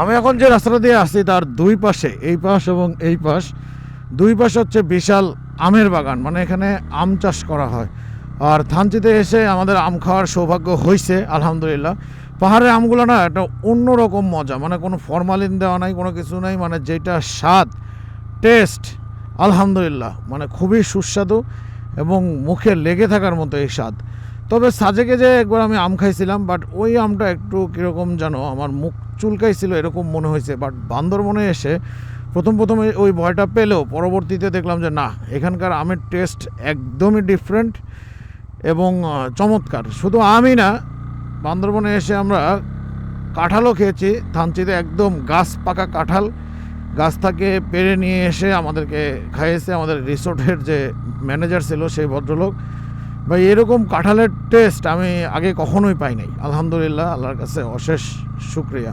আমি এখন যে রাস্তাটা দিয়ে আসছি তার দুই পাশে, এই পাশ এবং এই পাশ, দুই পাশে হচ্ছে বিশাল আমের বাগান মানে এখানে আম চাষ করা হয়। আর থানচিতে এসে আমাদের আম খাওয়ার সৌভাগ্য হয়েছে আলহামদুলিল্লাহ। পাহাড়ের আমগুলো না একটা অন্যরকম মজা মানে কোনো ফরমালিন দেওয়া নাই, কোনো কিছু নাই মানে যেটা স্বাদ, টেস্ট, আলহামদুলিল্লাহ মানে খুবই সুস্বাদু এবং মুখে লেগে থাকার মতো এই স্বাদ। তবে সাজেকে যে একবার আমি আম খাইছিলাম বাট ওই আমটা একটু কীরকম যেন আমার মুখ চুলকাইছিল, এরকম মনে হয়েছে। বাট বান্দরবনে এসে প্রথম প্রথমে ওই ভয়টা পেলেও পরবর্তীতে দেখলাম যে না, এখানকার আমের টেস্ট একদমই ডিফারেন্ট এবং চমৎকার। শুধু আমই না, বান্দরবনে এসে আমরা কাঁঠালও খেয়েছি, থানচিতে একদম গাছ পাকা কাঁঠাল। গাছ থেকে পেরে নিয়ে এসে আমাদেরকে খাইয়েছে, আমাদের রিসোর্টের যে ম্যানেজার ছিল, সেই ভদ্রলোক। ভাই এরকম কাঁঠালের টেস্ট আমি আগে কখনোই পাই নাই। আলহামদুলিল্লাহ আল্লাহর কাছে অশেষ শুক্রিয়া।